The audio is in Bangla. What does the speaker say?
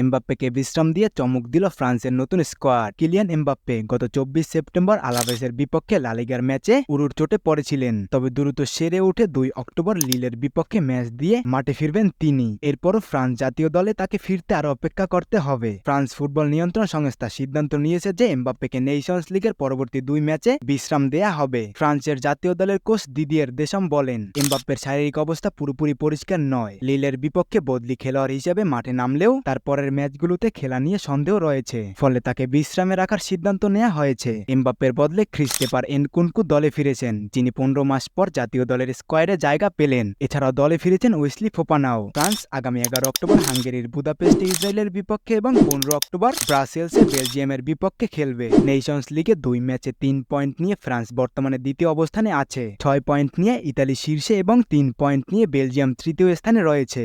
এমবাপ্পেকে বিশ্রাম দিয়ে চমক দিল ফ্রান্সের নতুন স্কোয়াড। কিলিয়ান এমবাপ্পে গত চব্বিশ সেপ্টেম্বর আলাভেসের বিপক্ষে লালিগার ম্যাচে উরুর চোটে পড়েছিলেন। তবে দ্রুত সেরে উঠে দুই অক্টোবর লিলের বিপক্ষে ম্যাচ দিয়ে মাঠে ফিরবেন তিনি। এরপরও ফ্রান্স জাতীয় দলে তাকে ফিরতে আরও অপেক্ষা করতে হবে। ফ্রান্স ফুটবল নিয়ন্ত্রণ সংস্থা সিদ্ধান্ত নিয়েছে যে এমবাপ্পেকে নেশনস লিগের পরবর্তী দুই ম্যাচে বিশ্রাম দেয়া হবে। ফ্রান্সের জাতীয় দলের কোচ দিদিয়ের দেশম বলেন, এমবাপ্পের শারীরিক অবস্থা পুরোপুরি পরিষ্কার নয়। লিলের বিপক্ষে বদলি খেলোয়াড় হিসেবে মাঠে নামলেও তার পরের ম্যাচগুলোতে খেলা নিয়ে সন্দেহ রয়েছে। ফলে তাকে বিশ্রামে রাখার সিদ্ধান্ত নেওয়া হয়েছে। এমবাপ্পের বদলে খ্রিস্টেপার এনকুনকু দলে ফিরেছেন, যিনি পনেরো মাস পর জাতীয় দলের স্কোয়াডে জায়গা পেলেন। এছাড়াও দলে ফিরেছেন ওয়েসলি ফোপানাও। ফ্রান্স আগামী এগারো অক্টোবর হাঙ্গেরির বুদাপেস্টে ইসরায়েলের বিপক্ষে এবং পনেরো অক্টোবর ব্রাসেলসে বেলজিয়ামের বিপক্ষে খেলবে। নেশনস লিগে দুই ম্যাচে তিন পয়েন্ট নিয়ে ফ্রান্স বর্তমানে দ্বিতীয় অবস্থানে আছে। ছয় পয়েন্ট নিয়ে ইতালি শীর্ষে এবং তিন পয়েন্ট নিয়ে বেলজিয়াম তৃতীয় স্থানে রয়েছে।